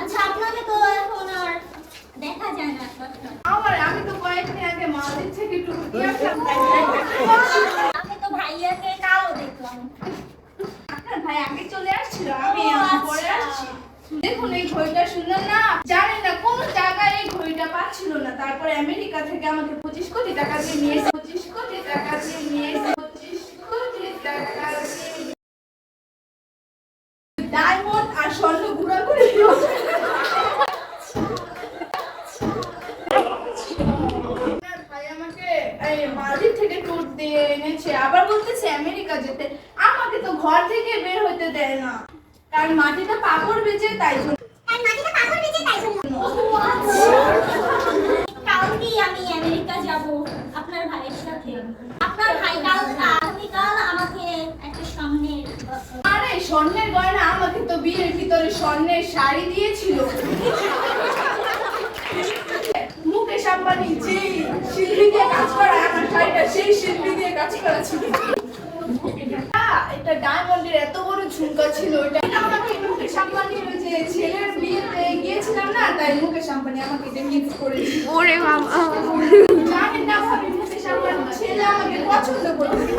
আচ্ছা আপনাকে তো এখন আর দেখা যায় না আমার আমি তো কয়েকদিন আগে মালদ্বীপ থেকে ট্যুর আমি তো ভাইয়াকে কালো দেখলাম। আপনার ভাই আগে চলে আসছিল আমি ও, পরে আচ্ছা। আসছি। দেখুন এই ঘড়িটা সুন্দর না? জানি না কোন জায়গায় এই ঘড়িটা পাচ্ছিল না। তারপরে আমেরিকা থেকে আমাকে পঁচিশ কোটি টাকা দিয়ে নিয়ে আর স্বর্ণ গুঁড়া করে দিল। আপনার ভাই আমাকে এই মালদ্বীপ থেকে ট্যুর দিয়ে এনেছে আবার বলতেছে আমেরিকা যেতে। আমাকে তো ঘর থেকে বের হতে দেয় না। কারণ মাটিতে পাপড় বেজে তাই জন্য। তাই মাটিতে পাথর বেঁচে তাই জন্য। আমি আমেরিকা যাব আপনার ভাইয়ের সাথে। আপনার ভাই কাল আগামীকাল আমাকে একটা সামনের আরে স্বর্ণের গয়না ভিতরে স্বর্ণের শাড়ি দিয়েছিল। মুকেশ আম্বানি যেই শিল্পী দিয়ে কাজ করা আমার শাড়িটা সেই শিল্পী দিয়ে কাজ করা ছিল। এটা ডায়মন্ডের এত বড় ঝুমকা ছিল এটা আমাকে মুকেশ আম্বানির যে ছেলের বিয়েতে গিয়েছিলাম না তাই মুকেশ আম্বানি আমাকে এটা গিফট করেছিল ওরে বাবা। জানেন না ভাবি মুকেশ আম্বানির ছেলে আমাকে পছন্দ করেছিল